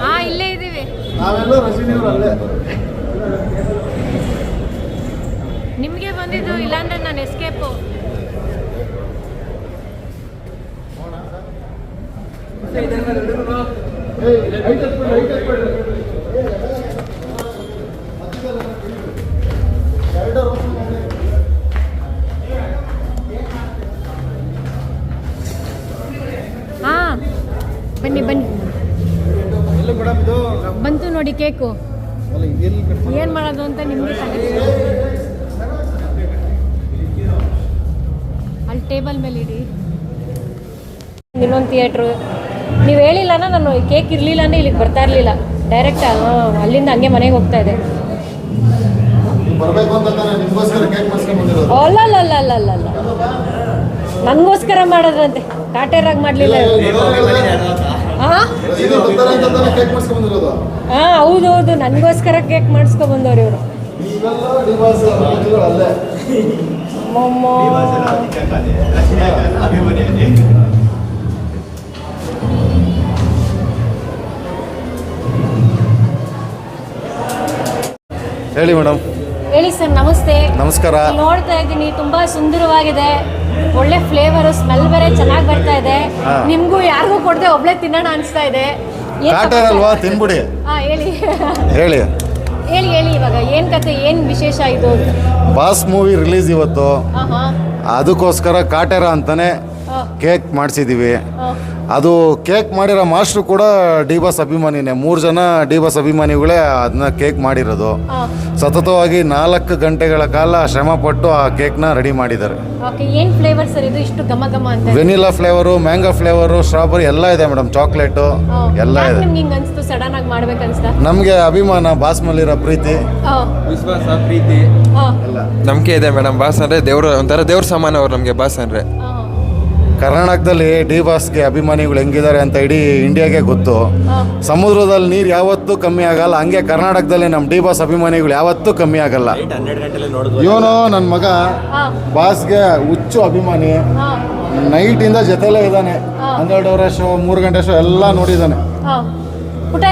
ಹಾ ಇಲ್ಲೇ ಇದೀವಿ ನಾವೆಲ್ಲ ರಜನಿಯವರು ಅಲ್ಲೇ ನಿಮಗೆ ಬಂದಿದ್ದು ಇಲ್ಲಾಂದ್ರೆ ನಾನು ಎಸ್ಕೇಪು ಏಯ್, ಹತ್ಬೇಡ್ರಿ. ಬಂತು ನೋಡಿ ಕೇಕು ಏನು ಮಾಡೋದು ಅಂತ ನಿಮ್ಗೆ ಅಲ್ಲಿ ಟೇಬಲ್ ಮೇಲೆ ಇಡಿ ಇನ್ನೊಂದು ಥಿಯೇಟ್ರು ನೀವು ಹೇಳಿಲ್ಲ ನಾನು ಕೇಕ್ ಇರಲಿಲ್ಲ ಅಂದರೆ ಇಲ್ಲಿಗೆ ಬರ್ತಾ ಇರಲಿಲ್ಲ ಡೈರೆಕ್ಟ್ ಅಲ್ಲಿಂದ ಹಂಗೆ ಮನೆಗೆ ಹೋಗ್ತಾ ಇದೆ ಅಲ್ಲ ಅಲ್ಲ ಅಲ್ಲ ಅಲ್ಲ ಅಲ್ಲ ಅಲ್ಲ ನನಗೋಸ್ಕರ ಮಾಡೋದಂತೆ ಕಾಟೇರಾಗಿ ಮಾಡಲಿಲ್ಲ ಹಾಂ ಇದು ಬರ್ತಾರೆ ಅಂತ ಕೇಕ್ ಮಾಡಿಸ್ಕೊಂಡ್ ಬಂದಿರೋದು. ಹಾಂ ಹೌದು ಹೌದು. ನನಗೋಸ್ಕರ ಕೇಕ್ ಮಾಡಿಸ್ಕೊ ಬಂದವ್ರು ಇವರು. ನೀವೆಲ್ಲ ಡಿವಾಸ್ ರಜನಿಗಳು ಅಲ್ಲೇ. ಮೊಮ್ಮೋ ಹೇಳಿ ಮೇಡಮ್ ಹೇಳಿ ಸರ್ ನಮಸ್ತೆ. ನಮಸ್ಕಾರ. ನೋಡ್ತಾ ಇದ್ದೀನಿ ತುಂಬಾ ಸುಂದರವಾಗಿದೆ. ಒಳ್ಳೆ ಫ್ಲೇವರ್ ಸ್ಮೆಲ್ ಬೇರೆ ಚೆನ್ನಾಗಿ ಬರ್ತಾ. ನಿಮ್ಗೂ ಯಾರಿಗೂ ಕೊಡದೆ ಒಬ್ಳೆ ತಿನ್ನೋಣ ಅನಿಸ್ತಾ ಇದೆ. ಏನ್ ಅಲ್ವಾ ತಿನ್ಬಿಡಿ. ಹಾ ಹೇಳಿ. ಹೇಳಿ. ಹೇಳಿ ಹೇಳಿ ಇವಾಗ. ಏನ್ ಕತೆ ಏನ್ ವಿಶೇಷ ಇದು? ಬಾಸ್ ಮೂವಿ ರಿಲೀಸ್ ಇವತ್ತು. ಹಾ ಹಾ ಅದಕ್ಕೋಸ್ಕರ ಕಾಟೇರ ಅಂತಾನೆ ಕೇಕ್ ಮಾಡಿಸಿದ್ದೀವಿ. ಅದು ಕೇಕ್ ಮಾಡಿರೋ ಮಾಸ್ಟರ್ ಕೂಡ ಡಿ ಬಾಸ್ ಅಭಿಮಾನಿನೇ. ಮೂರು ಜನ ಡಿ ಬಾಸ್ ಅಭಿಮಾನಿಗಳೇ ಅದನ್ನ ಕೇಕ್ ಮಾಡಿರೋದು. ಸತತವಾಗಿ ನಾಲ್ಕು ಗಂಟೆಗಳ ಕಾಲ ಶ್ರಮ ಪಟ್ಟು ಆ ಕೇಕ್ನ ರೆಡಿ ಮಾಡಿದ್ದಾರೆ. ಓಕೆ ಏನ್ ಫ್ಲೇವರ್ ಸರ್ ಇದು? ಇಷ್ಟು ಘಮ ಘಮ ಅಂತ vanilla flavour mango flavour strawberry ಎಲ್ಲ ಇದೆ ಮೇಡಮ್. ಚಾಕ್ಲೇಟು. ಎಲ್ಲ ಇದೆ. ನಿಮ್ಗೆ ಹಿಂಗ್ ಅನ್ಸ್ತು? ಸಡನ್ ಆಗಿ ಮಾಡ್ಬೇಕು ಅನ್ಸ್ತಾ ನಮಗೆ ಅಭಿಮಾನ ಬಾಸ್ ಮೇಲಿರೋ ಪ್ರೀತಿ ವಿಶ್ವಾಸ ಪ್ರೀತಿ. ಎಲ್ಲ. ನಂಬಿಕೆ ಇದೆ ಮೇಡಮ್. ಬಾಸ್ ಅಂದ್ರೆ ದೇವ್ರ ಒಂಥರ ದೇವ್ರ ಸಮಾನ ಅವ್ರು ನಮಗೆ ಬಾಸ್ ಅಂದ್ರೆ. ಕರ್ನಾಟಕದಲ್ಲಿ ಡಿ ಬಾಸ್ಗೆ ಅಭಿಮಾನಿಗಳು ಹೆಂಗಿದ್ದಾರೆ ಅಂತ ಇಡೀ ಇಂಡಿಯಾಗೆ ಗೊತ್ತು. ಸಮುದ್ರದಲ್ಲಿ ನೀರು ಯಾವತ್ತೂ ಕಮ್ಮಿ ಆಗಲ್ಲ. ಹಂಗೆ ಕರ್ನಾಟಕದಲ್ಲಿ ನಮ್ಮ ಡಿ ಬಾಸ್ ಅಭಿಮಾನಿಗಳು ಯಾವತ್ತೂ ಕಮ್ಮಿ ಆಗಲ್ಲ. ಇವನು ನನ್ನ ಮಗ ಬಾಸ್ಗೆ ಹುಚ್ಚು ಅಭಿಮಾನಿ. ಹಾ, ನೈಟಿಂದ ಜೊತೆಲೇ ಇದ್ದಾನೆ. ಹನ್ನೆರಡು ಅವರ ಶೋ ಮೂರು ಗಂಟೆ ಶೋ ಎಲ್ಲ ನೋಡಿದ್ದಾನೆ. ಹಾ. ಪುಟ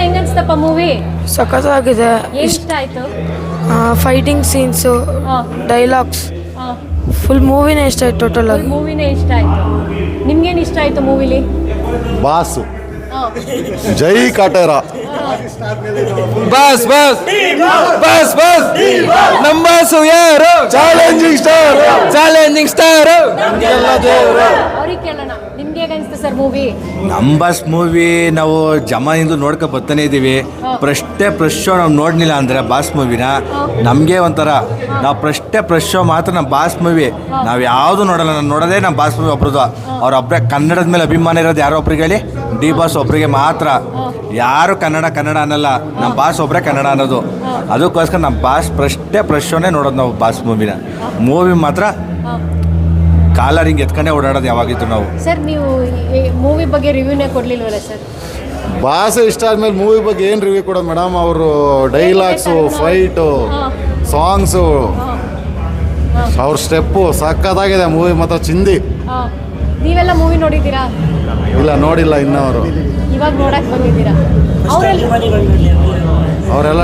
ಮೂವಿ ಸಖತ್ತಾಗಿದೆ. ಇಷ್ಟ ಆಯ್ತು? Fighting scenes dialogues. ಫುಲ್ ಮೂವಿನೇ ಇಷ್ಟ ಆಯ್ತು ಟೋಟಲ್ ಆಗಿ. ಮೂವಿನೇ ಇಷ್ಟ ಆಯ್ತು. ನಿಮ್ಗೇನು ಇಷ್ಟ ಆಯ್ತು ಮೂವಿಲಿ ಬಾಸು. ಜೈ Kaatera. Boss boss. Boss boss. ನಮ್ಮ ಬಾಸು ಯಾರು? ಚಾಲೆಂಜಿಂಗ್ ಸ್ಟಾರ್ ಚಾಲೆಂಜಿಂಗ್ ಸ್ಟಾರ್ ಅವ್ರಿಗೆ ಕೇಳೋಣ. ಅನ್ಸ್ತು ಸರ್ ಮೂವಿ ನಮ್ಮ ಬಸ್ ಮೂವಿ ನಾವು ಜಮಾನಿಂದ ನೋಡ್ಕೊ ಬರ್ತಾನೆ ಇದ್ದೀವಿ ಪ್ರಶ್ನೆ ಫ್ರೆಶ್ ಶೋ ನಾವು ನೋಡ್ಲಿಲ್ಲ ಅಂದರೆ ಬಾಸ್ ಮೂವಿನ ನಮಗೆ ಒಂಥರ ನಾವು ಪ್ರಶ್ನೆ ಪ್ರಶ್ ಶೋ ಮಾತ್ರ ನಮ್ಮ ಬಾಸ್ ಮೂವಿ ನಾವು ಯಾವುದು ನೋಡಲ್ಲ ನಾನು ನೋಡೋದೇ ನಮ್ಮ ಬಾಸ್ ಮೂವಿ ಒಬ್ರದ್ದು. ಅವ್ರೊಬ್ಬರೇ ಕನ್ನಡದ ಮೇಲೆ ಅಭಿಮಾನ ಇರೋದು ಯಾರೋ ಒಬ್ರಿಗೆ ಹೇಳಿ? ಡಿ ಬಾಸ್ ಒಬ್ರಿಗೆ ಮಾತ್ರ. ಯಾರು ಕನ್ನಡ ಕನ್ನಡ ಅನ್ನಲ್ಲ. ನಮ್ಮ ಬಾಸ್ ಒಬ್ಬರೇ ಕನ್ನಡ ಅನ್ನೋದು. ಅದಕ್ಕೋಸ್ಕರ ನಮ್ಮ ಬಾಸ್ ಪ್ರಶ್ನೆ ಫ್ರೆಶ್ ಶೋನೇ ನೋಡೋದು ನಾವು ಬಾಸ್ ಮೂವಿನ ಮೂವಿ ಮಾತ್ರ ಕಾಲರ್ ಹಿಂಗೆ ಎತ್ಕೊಂಡೇ ಓಡಾಡೋದು ಯಾವಾಗಿತ್ತು ನಾವು? ಸರ್ ನೀವು ಮೂವಿ ಬಗ್ಗೆ ರಿವ್ಯೂನೇ ಕೊಡ್ಲಿಲ್ವಲ್ಲ ಸರ್? ಬಾಸ್ ಇಷ್ಟ ಆದ್ಮೇಲೆ ಮೂವಿ ಬಗ್ಗೆ ಏನು ರಿವ್ಯೂ ಕೊಡೋದು ಮೇಡಮ್ ಅವರು ಡೈಲಾಗ್ಸು ಫೈಟು ಸಾಂಗ್ಸು ಅವ್ರ ಸ್ಟೆಪ್ಪು ಸಕ್ಕತ್ತಾಗಿದೆ ಮೂವಿ ಮಾತ್ರ ಚಿಂದಿ. ಹಾಂ. ನೀವೆಲ್ಲ ಮೂವಿ ನೋಡಿದ್ದೀರಾ? ಇಲ್ಲ ನೋಡಿಲ್ಲ ಇನ್ನವರು. ಅವರು ಇವಾಗ ನೋಡಕ್ ಬಂದಿದ್ದೀರಾ? ಅವರೆಲ್ಲ ಅವರೆಲ್ಲ